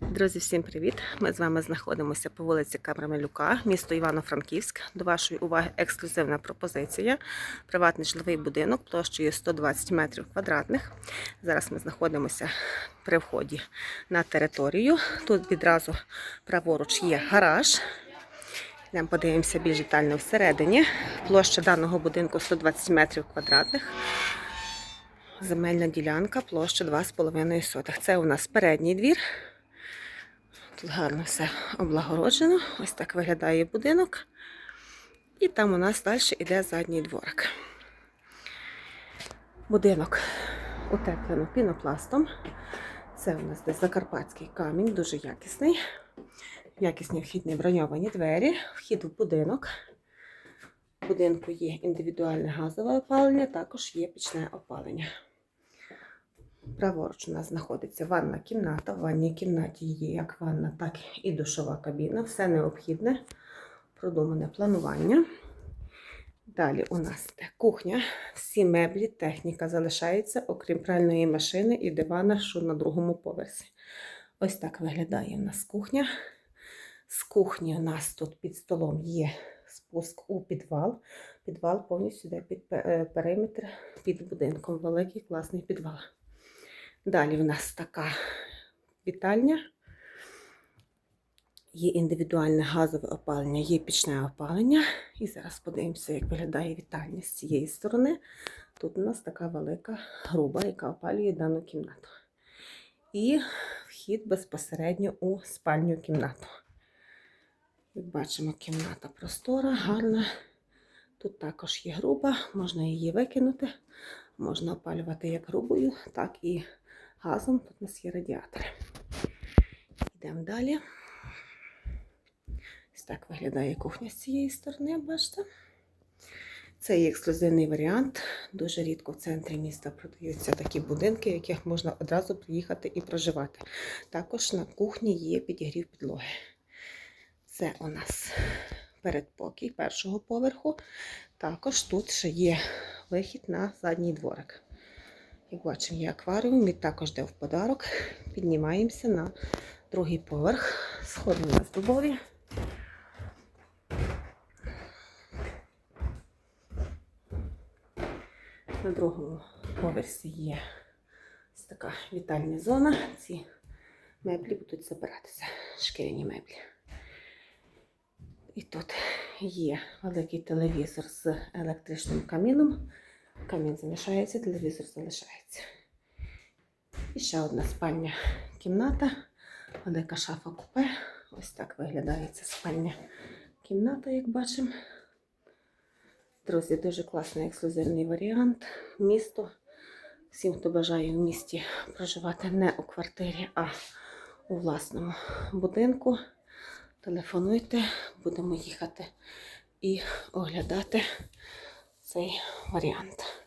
Друзі, всім привіт! Ми з вами знаходимося по вулиці Камрамелюка, місто Івано-Франківськ. До вашої уваги ексклюзивна пропозиція. Приватний житловий будинок площею 120 метрів квадратних. Зараз ми знаходимося при вході на територію. Тут відразу праворуч є гараж. Йдемо подивимося більш детально всередині. Площа даного будинку 120 метрів квадратних. Земельна ділянка, площа 2,5 сотих. Це у нас передній двір. Тут гарно все облагороджено. Ось так виглядає будинок. І там у нас далі йде задній дворик. Будинок утеплено пінопластом. Це у нас десь закарпатський камінь, дуже якісний. Якісні вхідні броньовані двері, вхід в будинок. В будинку є індивідуальне газове опалення, також є пічне опалення. Праворуч у нас знаходиться ванна кімната. В ванній кімнаті є як ванна, так і душова кабіна. Все необхідне, продумане планування. Далі у нас кухня. Всі меблі, техніка залишається, окрім пральної машини і дивана, що на другому поверсі. Ось так виглядає у нас кухня. З кухні у нас тут під столом є спуск у підвал. Підвал повністю йде під периметр під будинком. Великий класний підвал. Далі в нас така вітальня. Є індивідуальне газове опалення, є пічне опалення. І зараз подивимося, як виглядає вітальня з цієї сторони. Тут у нас така велика груба, яка опалює дану кімнату. І вхід безпосередньо у спальню кімнату. Як бачимо, кімната простора, гарна. Тут також є груба, можна її викинути. Можна опалювати як грубою, так і газом. Тут у нас є радіатори. Йдемо далі. Ось так виглядає кухня з цієї сторони, бачите? Це є ексклюзивний варіант. Дуже рідко в центрі міста продаються такі будинки, в яких можна одразу приїхати і проживати. Також на кухні є підігрів підлоги. Це у нас передпокій першого поверху. Також тут ще є вихід на задній дворик. Як бачимо, є акваріум, він також йде в подарок. Піднімаємося на другий поверх. Сходи у нас дубові. На другому поверсі є ось така вітальня зона. Ці меблі будуть забиратися, шкіряні меблі. І тут є великий телевізор з електричним каміном. Камін залишається, телевізор залишається. І ще одна спальня кімната, велика шафа купе. Ось так виглядає ця спальня кімната, як бачимо. Друзі, дуже класний ексклюзивний варіант. Місто. Всім, хто бажає в місті проживати не у квартирі, а у власному будинку. Телефонуйте, будемо їхати і оглядати цей варіант.